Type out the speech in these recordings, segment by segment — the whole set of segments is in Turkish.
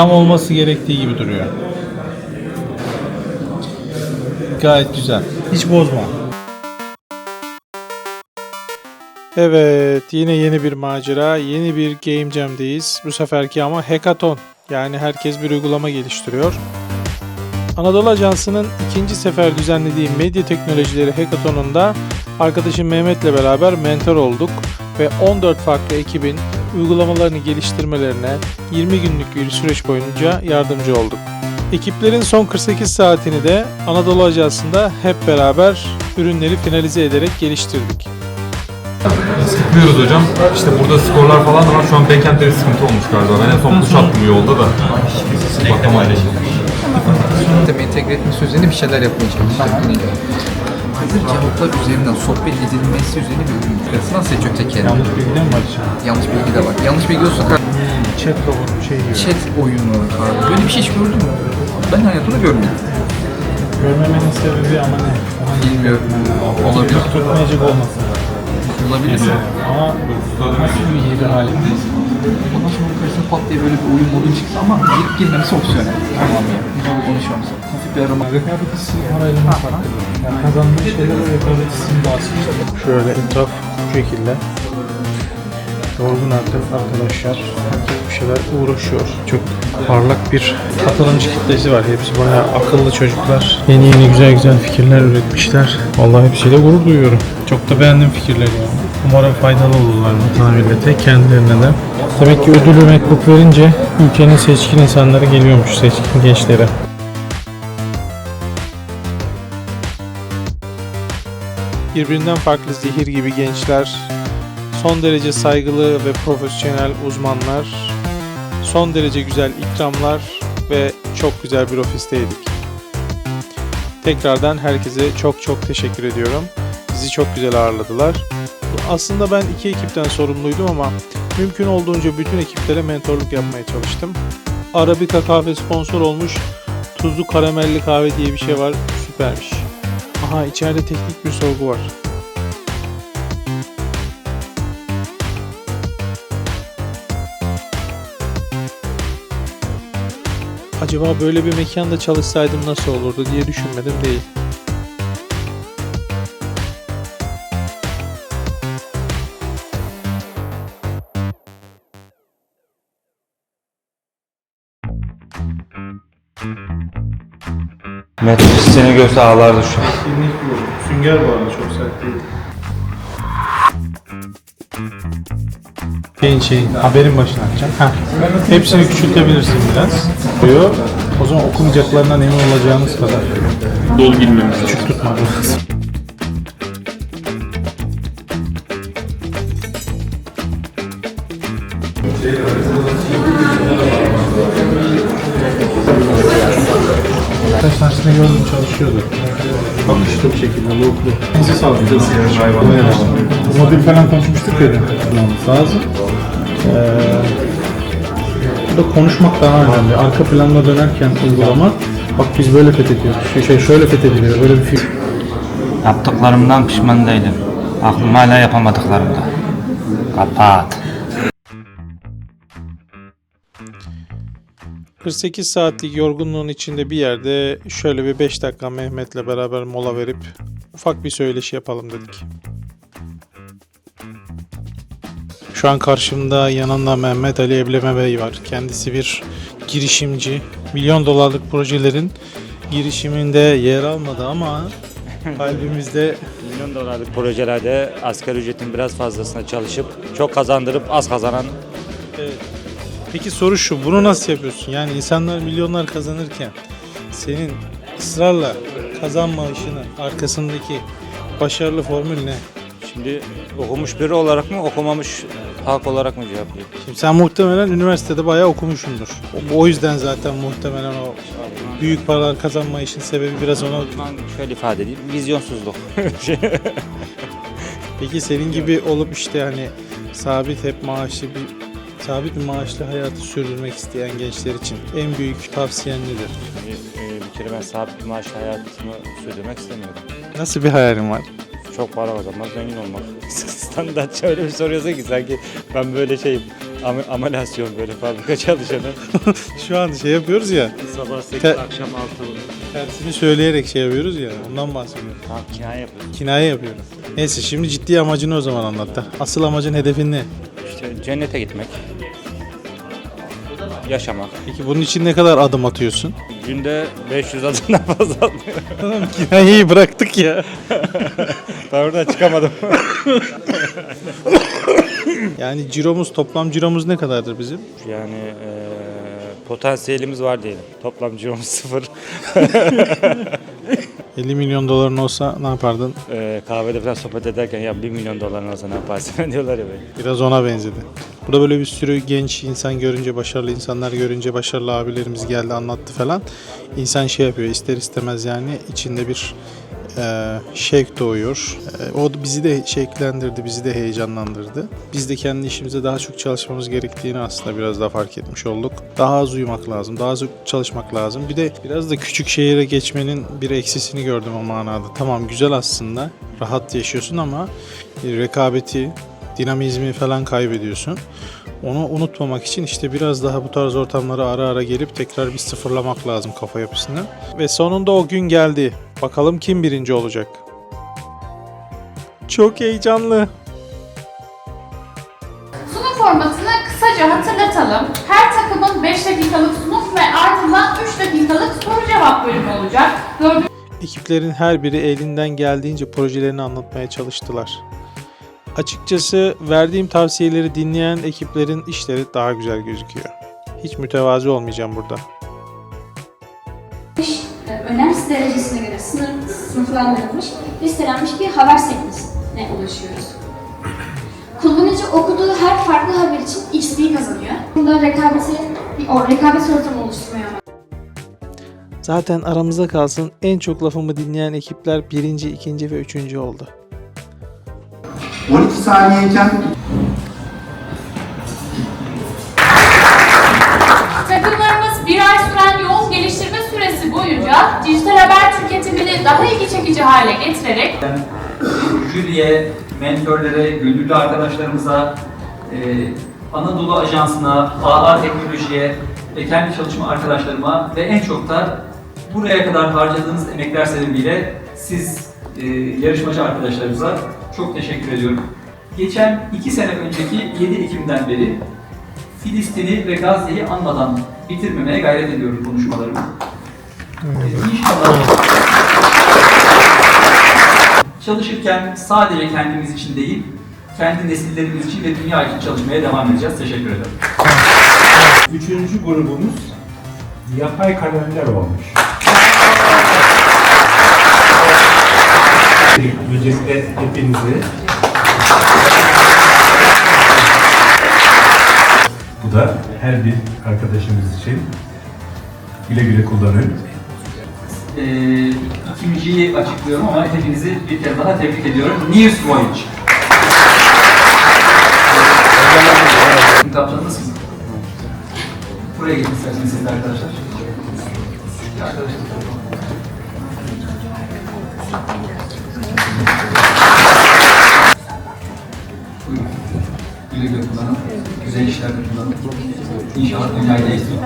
Tam olması gerektiği gibi duruyor. Gayet güzel. Hiç bozma. Evet, yine yeni bir macera, yeni bir Game Jam'deyiz. Bu seferki ama hackathon. Yani herkes bir uygulama geliştiriyor. Anadolu Ajansı'nın ikinci sefer düzenlediği medya teknolojileri hackathonunda arkadaşım Mehmet'le beraber mentor olduk ve 14 farklı ekibin uygulamalarını geliştirmelerine 20 günlük bir süreç boyunca yardımcı olduk. Ekiplerin son 48 saatini de Anadolu Ajansı'nda hep beraber ürünleri finalize ederek geliştirdik. Sıkmıyoruz hocam. İşte burada skorlar falan da var. Şu an backend'de bir sıkıntı olmuş galiba. Ben en son push attım yolda da. Bakamadım. Sisteme entegre etmesi üzerine bir şeyler yapmaya çalışacağım. Hazır cevaplar üzerinden sohbet edilmesi üzerine bir ürün nasıl seçiyor tekerini? Yanlış bilgi mi var içinde? Yanlış bilgi de var. Yanlış bilgi olsa kar- Chat robot şey gibi. chat oyunu abi. Böyle bir şey hiç gördün mü? Ben hayatımda görmedim. Görmemenin sebebi ama ne? Bilmiyorum. Olabilir. Tutmayacak olmasın. Olabilir. Ama nasıl bir yedi hali? Ondan sonra karşısına pat diye böyle bir oyun modun çıksa ama girip girmemesi opsiyonel. Tamam ya. Biz onu konuşuyoruz. Hafif arama. Rekabetçisi parayla ne falan? Yani kazandığı şeyler rekabetçisini daha sıkıştırır. Şöyle etraf bu şekilde. Yorgun artık arkadaşlar. Herkes bir şeyler uğraşıyor. Çok parlak bir katılımcı kitlesi var. Hepsi bayağı akıllı çocuklar. Yeni yeni güzel güzel fikirler üretmişler. Vallahi hepsiyle gurur duyuyorum. Çok da beğendim fikirleri yani. Umarım faydalı olurlar vatan millete, kendilerine de. Demek ki ödülü MacBook verince ülkenin seçkin insanları geliyormuş, seçkin gençlere. Birbirinden farklı zehir gibi gençler, son derece saygılı ve profesyonel uzmanlar, son derece güzel ikramlar ve çok güzel bir ofisteydik. Tekrardan herkese çok çok teşekkür ediyorum. Bizi çok güzel ağırladılar. Aslında ben iki ekipten sorumluydum ama mümkün olduğunca bütün ekiplere mentorluk yapmaya çalıştım. Arabica kahve sponsor olmuş. Tuzlu karamelli kahve diye bir şey var. Süpermiş. Aha içeride teknik bir sorgu var. Acaba böyle bir mekanda çalışsaydım nasıl olurdu diye düşünmedim değil. Metrobüs seni görse ağlardı şu an. Sünger bu arada çok sert değil. Şeyin şeyin haberin başına açacağım. Heh. Hepsini küçültebilirsin biraz. Diyor. O zaman okumayacaklarından emin olacağınız kadar. Dolu bilmemiz Küçük tutmak lazım. Kaç tanesinde gördüm çalışıyordu. Bakışlı bir şekilde loklu. Bizi sağlık. Modül falan konuşmuştuk ya. Lazım. Ee, burada konuşmak daha önemli. Arka planda dönerken uygulama bak biz böyle fethediyoruz. Şey, şey şöyle fethediliyor. Böyle bir fikir. Yaptıklarımdan pişman değilim. Aklım hala yapamadıklarımda. Kapat. 48 saatlik yorgunluğun içinde bir yerde şöyle bir 5 dakika Mehmet'le beraber mola verip ufak bir söyleşi yapalım dedik. Şu an karşımda yanında Mehmet Ali Ebleme Bey var. Kendisi bir girişimci. Milyon dolarlık projelerin girişiminde yer almadı ama kalbimizde Milyon dolarlık projelerde asgari ücretin biraz fazlasına çalışıp çok kazandırıp az kazanan Peki soru şu, bunu nasıl yapıyorsun? Yani insanlar milyonlar kazanırken senin ısrarla kazanma işinin arkasındaki başarılı formül ne? şimdi okumuş biri olarak mı okumamış halk olarak mı cevaplayayım? Şimdi sen muhtemelen üniversitede bayağı okumuşsundur. O, o yüzden zaten muhtemelen o büyük paralar kazanma işin sebebi biraz ona. Ben şöyle ifade edeyim, vizyonsuzluk. Peki senin gibi olup işte hani sabit hep maaşlı bir sabit bir maaşlı hayatı sürdürmek isteyen gençler için en büyük tavsiyen nedir? Şimdi, e, bir kere ben sabit bir maaşla hayatımı sürdürmek istemiyorum. Nasıl bir hayalin var? Çok para kazanmak, zengin olmak. Standart şöyle bir soruyorsa ki sanki ben böyle şeyim. Am- amelasyon böyle fabrika çalışanı. Şu an şey yapıyoruz ya. Sabah 8 Te- akşam 6. Tersini söyleyerek şey yapıyoruz ya. Ondan bahsediyorum. Tamam kinaye yapıyoruz. Kinaye yapıyorum. Neyse şimdi ciddi amacını o zaman anlat da. Asıl amacın hedefin ne? İşte cennete gitmek. Yaşamak. Peki bunun için ne kadar adım atıyorsun? Günde 500 adımdan fazla atmıyorum. Kinayeyi bıraktık ya. Oradan çıkamadım. Yani ciromuz, toplam ciromuz ne kadardır bizim? Yani eee, potansiyelimiz var diyelim. Toplam ciromuz sıfır. 50 milyon doların olsa ne yapardın? Eee, kahvede falan sohbet ederken ya 1 milyon doların olsa ne yaparsın diyorlar ya böyle. Biraz ona benzedi. Burada böyle bir sürü genç insan görünce, başarılı insanlar görünce, başarılı abilerimiz geldi anlattı falan. İnsan şey yapıyor ister istemez yani içinde bir e, şevk doğuyor. E, o bizi de şevklendirdi, bizi de heyecanlandırdı. Biz de kendi işimize daha çok çalışmamız gerektiğini aslında biraz daha fark etmiş olduk. Daha az uyumak lazım, daha az çalışmak lazım. Bir de biraz da küçük şehire geçmenin bir eksisini gördüm o manada. Tamam güzel aslında, rahat yaşıyorsun ama rekabeti, dinamizmi falan kaybediyorsun. Onu unutmamak için işte biraz daha bu tarz ortamlara ara ara gelip tekrar bir sıfırlamak lazım kafa yapısını. Ve sonunda o gün geldi. Bakalım kim birinci olacak? Çok heyecanlı. Sunum formatını kısaca hatırlatalım. Her takımın 5 dakikalık sunum ve ardından 3 dakikalık soru cevap bölümü olacak. Gördüğünüz Ekiplerin her biri elinden geldiğince projelerini anlatmaya çalıştılar. Açıkçası verdiğim tavsiyeleri dinleyen ekiplerin işleri daha güzel gözüküyor. Hiç mütevazi olmayacağım burada. E, önem derecesine göre sınıf, sınıflandırılmış, listelenmiş bir haber sekmesine ulaşıyoruz. Kullanıcı okuduğu her farklı haber için XP kazanıyor. Bunda rekabeti, bir o rekabet ortamı oluşturmaya Zaten aramızda kalsın en çok lafımı dinleyen ekipler birinci, ikinci ve üçüncü oldu. 12 saniyeyken daha ilgi çekici hale getirerek jüriye, mentörlere, gönüllü arkadaşlarımıza, e, Anadolu Ajansı'na, Ağlar Teknoloji'ye ve kendi çalışma arkadaşlarıma ve en çok da buraya kadar harcadığınız emekler sebebiyle siz e, yarışmacı arkadaşlarımıza çok teşekkür ediyorum. Geçen iki sene önceki 7 Ekim'den beri Filistin'i ve Gazze'yi anmadan bitirmemeye gayret ediyorum konuşmalarımı. E, İnşallah Çalışırken sadece kendimiz için değil, kendi nesillerimiz için ve dünya için çalışmaya devam edeceğiz. Teşekkür ederim. Üçüncü grubumuz yapay kalender olmuş. Öncelikle hepinizi bu da her bir arkadaşımız için güle güle kullanın. Ee, ikinciyi açıklıyorum ama hepinizi bir kez daha tebrik ediyorum. News Voyage. Kitaplarınız mı? Buraya geçin isterseniz siz arkadaşlar. Arkadaşlar. Güle güle kullanın. Güzel işlerde kullanın. İnşallah dünyayı değiştirin.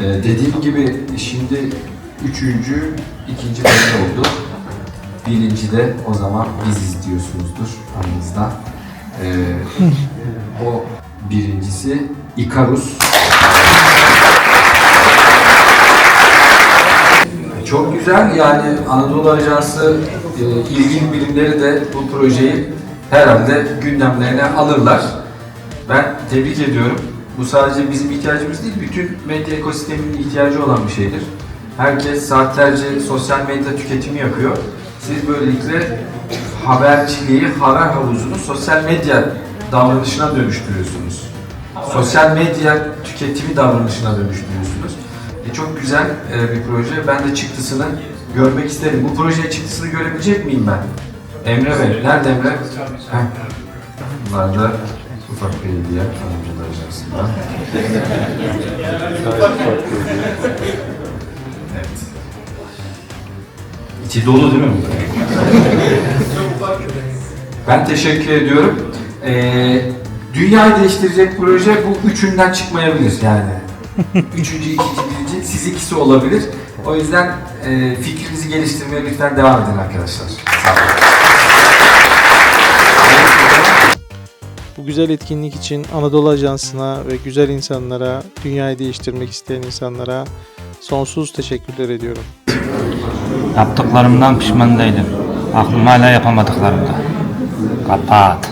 Ee, dediğim gibi şimdi üçüncü, ikinci belli oldu. Birinci de o zaman biziz diyorsunuzdur aranızda. Ee, o birincisi Ikarus. Çok güzel yani Anadolu Ajansı e, ilgili birimleri de bu projeyi herhalde gündemlerine alırlar. Ben tebrik ediyorum. Bu sadece bizim ihtiyacımız değil, bütün medya ekosisteminin ihtiyacı olan bir şeydir. Herkes saatlerce sosyal medya tüketimi yapıyor. Siz böylelikle haberciliği, haber havuzunu sosyal medya davranışına dönüştürüyorsunuz. Sosyal medya tüketimi davranışına dönüştürüyorsunuz. E, çok güzel e, bir proje. Ben de çıktısını görmek isterim. Bu projeye çıktısını görebilecek miyim ben? Emre Bey, nerede Emre? Bunlar da ufak bir Ajansı'ndan. evet. İçi dolu değil mi bu? ben teşekkür ediyorum. Ee, dünyayı değiştirecek proje bu üçünden çıkmayabilir yani. Üçüncü, ikinci, birinci siz ikisi olabilir. O yüzden e, fikrinizi geliştirmeye lütfen devam edin arkadaşlar. Sağ olun. Güzel etkinlik için Anadolu Ajansı'na ve güzel insanlara, dünyayı değiştirmek isteyen insanlara sonsuz teşekkürler ediyorum. Yaptıklarımdan pişman değilim. Aklım hala yapamadıklarımda. Kapat.